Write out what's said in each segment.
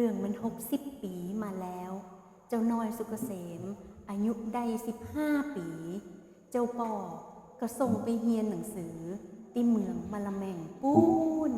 เรื่องมันหกสิบปีมาแล้ว เจ้าน้อยสุกเกษม อายุได้สิบห้าปี เจ้าปอก็ส่งไปเฮียนหนังสือที่เมืองมะละแมงปูน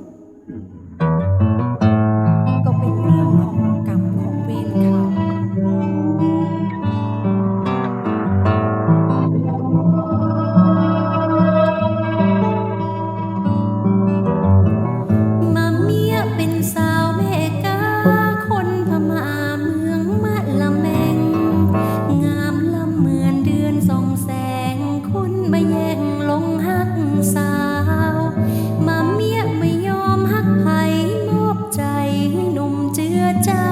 着家。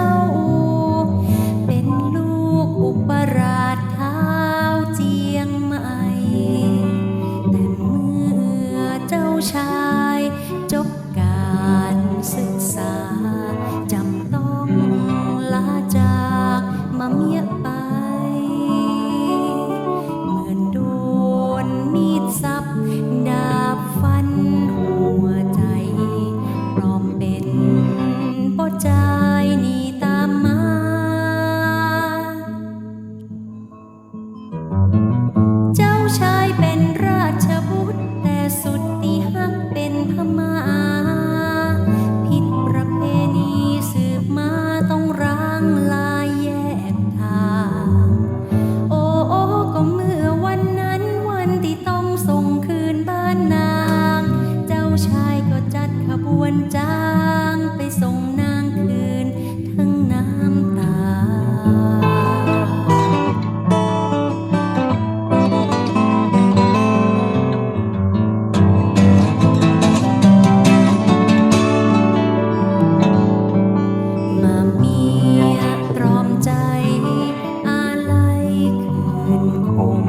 ม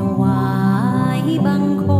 ถวายบังคม